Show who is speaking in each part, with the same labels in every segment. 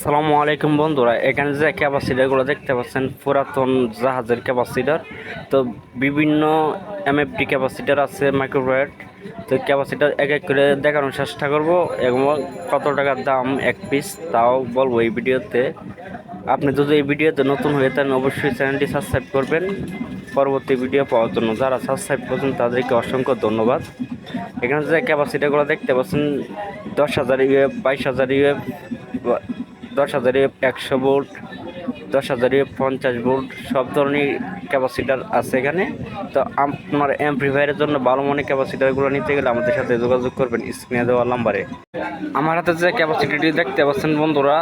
Speaker 1: আসসালামু আলাইকুম বন্ধুরা, এখানে যে ক্যাপাসিটারগুলো দেখতে পাচ্ছেন, পুরাতন জাহাজের ক্যাপাসিটার তো বিভিন্ন এমএফটি ক্যাপাসিটার আছে মাইক্রোওয়েট তো ক্যাপাসিটার এক এক করে দেখানোর চেষ্টা করব, এবং কত টাকার দাম এক পিস তাও বলব এই ভিডিওতে। আপনি যদি এই ভিডিওতে নতুন হয়ে থাকেন, অবশ্যই চ্যানেলটি সাবস্ক্রাইব করবেন। পরবর্তী ভিডিও পাওয়ার জন্য যারা সাবস্ক্রাইব করছেন, তাদেরকে অসংখ্য ধন্যবাদ। এখানে যে ক্যাপাসিটারগুলো দেখতে পাচ্ছেন, দশ হাজার ইউএফ বাইশ হাজার ইউএফ দশ হাজারে একশো ভোল্ট। দশ হাজার পঞ্চাশ ভোল্ট, সব ধরনের ক্যাপাসিটার আছে এখানে। তো আপনার অ্যাম্প্লিফায়ারের জন্য ভালো মনে ক্যাপাসিটারগুলো নিতে গেলে আমাদের সাথে যোগাযোগ করবেন স্ক্রিনে দেওয়া নাম্বারে। আমার হাতে যে ক্যাপাসিটিটি দেখতে পাচ্ছেন বন্ধুরা,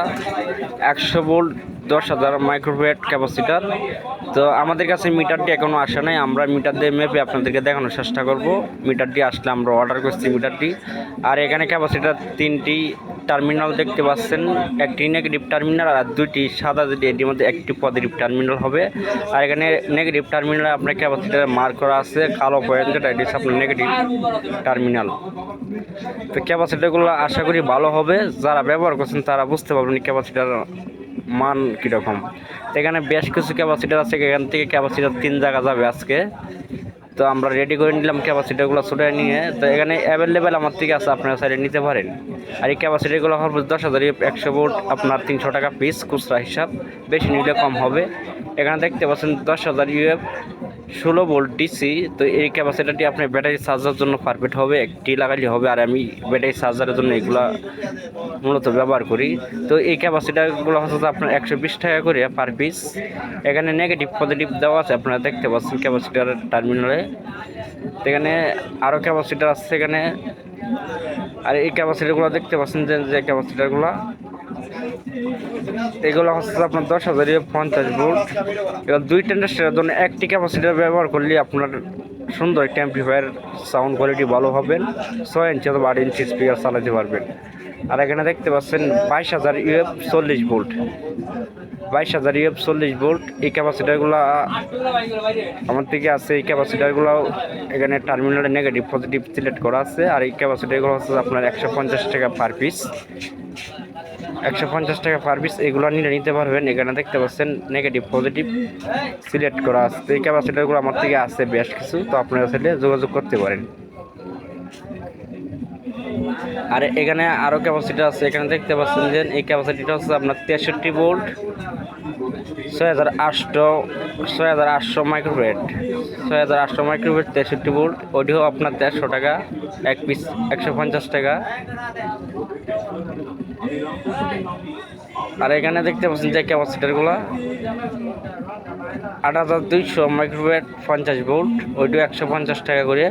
Speaker 1: একশো ভোল্ট, দশ হাজার মাইক্রোওয়েট ক্যাপাসিটার তো আমাদের কাছে মিটারটি এখনও আসে নাই, আমরা মিটার দিয়ে মেপে আপনাদেরকে দেখানোর চেষ্টা করব। মিটারটি আসলে আমরা অর্ডার করছি মিটারটি। আর এখানে ক্যাপাসিটার তিনটি টার্মিনাল দেখতে পাচ্ছেন, একটি নেগেটিভ টার্মিনাল আর দুইটি সাদা যেটি এটির একটি পজিটিভ টার্মিনাল হবে। আর এখানে নেগেটিভ টার্মিনালে আপনার ক্যাপাসিটার মার্ক করা আছে, কালো পয়েন্ট যেটা এটি আপনার নেগেটিভ টার্মিনাল তো ক্যাপাসিটারগুলো আশা করি ভালো হবে। যারা ব্যবহার করছেন তারা বুঝতে পারবেন ক্যাপাসিটার মান কীরকম। এখানে বেশ কিছু ক্যাপাসিটার আছে, এখান থেকে ক্যাপাসিটার তিন জায়গা যাবে আজকে। তো আমরা রেডি করে নিলাম ক্যাপাসিটিগুলো ছুটে নিয়ে। তো এখানে অ্যাভেলেবেল আমার থেকে আছে আপনারা সাইডে নিতে পারেন। আর এই ক্যাপাসিটিগুলো হবে দশ হাজার একশো বোর্ড আপনার তিনশো টাকা পিস খুচরা হিসাব। বেশি নিলে কম হবে। এখানে দেখতে পাচ্ছেন দশ হাজার ইউএফ ষোলো ভোল্ট ডিসি, তো এই ক্যাপাসিটারটি আপনার ব্যাটারি চার্জার জন্য পারফেক্ট হবে, একটি লাগাইলে হবে, আর আমি ব্যাটারি চার্জারের জন্য এগুলা মূলত ব্যবহার করি। তো এই ক্যাপাসিটারগুলো হচ্ছে আপনার একশো বিশ টাকা করে পার পিস এখানে নেগেটিভ পজিটিভ দেওয়া আছে, আপনারা দেখতে পাচ্ছেন ক্যাপাসিটার টার্মিনালে এখানে আরও ক্যাপাসিটার আছে এখানে। আর এই ক্যাপাসিটারগুলো দেখতে পাচ্ছেন যে ক্যাপাসিটারগুলো এগুলো হচ্ছে আপনার দশ হাজার পঞ্চাশ ভোল্ট। এবার দুই টেন্ডারের জন্য একটি ক্যাপাসিটার ব্যবহার করলে আপনার সুন্দর একটা অ্যাম্পলিফায়ার সাউন্ড কোয়ালিটি ভালো হবেন ছয় ইঞ্চি অথবা আট ইঞ্চি স্পিকার চালাতে পারবেন। আর এখানে দেখতে পাচ্ছেন বাইশ হাজার ইউএফ চল্লিশ ভোল্ট। বাইশ হাজার ইউএফ চল্লিশ ভোল্ট, এই ক্যাপাসিটারগুলো আমার থেকে আছে, এই ক্যাপাসিটারগুলো এখানে টার্মিনালে নেগেটিভ পজিটিভ সিলেক্ট করা আছে। আর এই ক্যাপাসিটারগুলো হচ্ছে আপনার একশো পঞ্চাশ টাকা পার পিস একশো পঞ্চাশ টাকা পার পিস এগুলো নিলে নিতে পারবেন। এখানে দেখতে পাচ্ছেন নেগেটিভ পজিটিভ সিলেক্ট করা আছে। এই ক্যাপাসিটারগুলো আমার থেকে আছে বেশ কিছু, তো আপনারা সেটা যোগাযোগ করতে পারেন। আর এখানে আরও ক্যাপাসিটি আছে। এখানে দেখতে পাচ্ছেন যে এই ক্যাপাসিটিটা হচ্ছে আপনার তেষট্টি ভোল্ট ছয় হাজার আটশো ছয় হাজার আটশো মাইক্রোভেট ছয় হাজার আটশো মাইক্রোভেট তেষট্টি ভোল্ট। ওটিও আপনার দেড়শো টাকা, এক পিস একশো পঞ্চাশ টাকা। আর এখানে দেখতে পাচ্ছেন যে ক্যাপাসিটারগুলো আট হাজার দুইশো মাইক্রোভেট পঞ্চাশ ভোল্ট ওইটিও একশো পঞ্চাশ টাকা করে।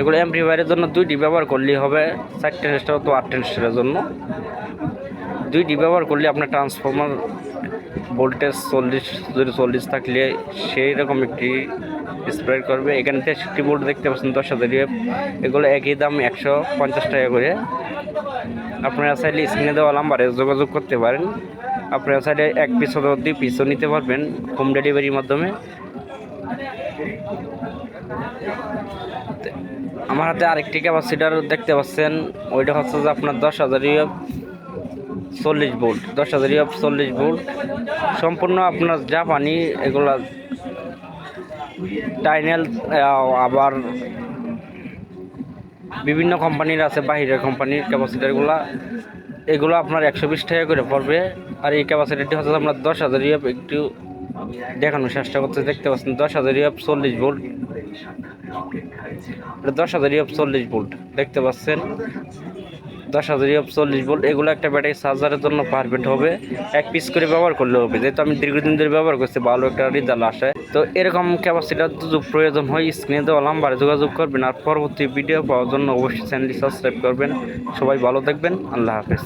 Speaker 1: এগুলো এমপ্লিফায়ারের জন্য দুইটি ব্যবহার করলেই হবে চার টেনিস্টার তো আট টেনিস্টারের জন্য। দুইটি ব্যবহার করলে আপনার ট্রান্সফর্মার ভোল্টেজ চল্লিশ, যদি চল্লিশ থাকলে সেই রকম একটি স্প্রে করবে। এখানে তেষট্টি ভোল্ট দেখতে পাচ্ছেন দশ হাজার এগুলো একই দাম একশো পঞ্চাশ টাকা করে। আপনারা চাইলে স্ক্রিনে দেওয়া নাম্বারে যোগাযোগ করতে পারেন। আপনারা চাইলে এক পিস অথবা দুই পিসও নিতে পারবেন হোম ডেলিভারির মাধ্যমে। আমার হাতে আরেকটি ক্যাপাসিটার দেখতে পাচ্ছেন। ওইটা হচ্ছে যে আপনার দশ হাজার চল্লিশ ভোল্ট, দশ হাজার চল্লিশ ভোল্ট। সম্পূর্ণ আপনার জাপানি, এগুলা টাইনেল আবার বিভিন্ন কোম্পানির আছে, বাহিরের কোম্পানির ক্যাপাসিটারগুলা এগুলো আপনার একশো বিশ টাকা করে পড়বে। আর এই ক্যাপাসিটিটি হচ্ছে আপনার দশ হাজার ইউএফ একটু দেখানোর চেষ্টা করতে, দেখতে পাচ্ছেন দশ হাজার ইউএফ চল্লিশ ভোল্ট। দশ হাজার ইউএফ চল্লিশ ভোল্ট, দেখতে পাচ্ছেন। দশ হাজার ইউএফ চল্লিশ ভোল্ট এগুলো একটা ব্যাটারি চার্জারের জন্য পারফেক্ট হবে। এক পিস করে ব্যবহার করলে হবে। যেহেতু আমি দীর্ঘদিন ধরে ব্যবহার করছি, ভালো একটা রেজাল্ট আসে। তো এরকম ক্যাপাসিটার যদি প্রয়োজন হয় স্ক্রিনে দেওয়া নাম্বারে যোগাযোগ করবেন আর পরবর্তী ভিডিও পাওয়ার জন্য অবশ্যই চ্যানেলটি সাবস্ক্রাইব করবেন। সবাই ভালো থাকবেন। আল্লাহ হাফেজ।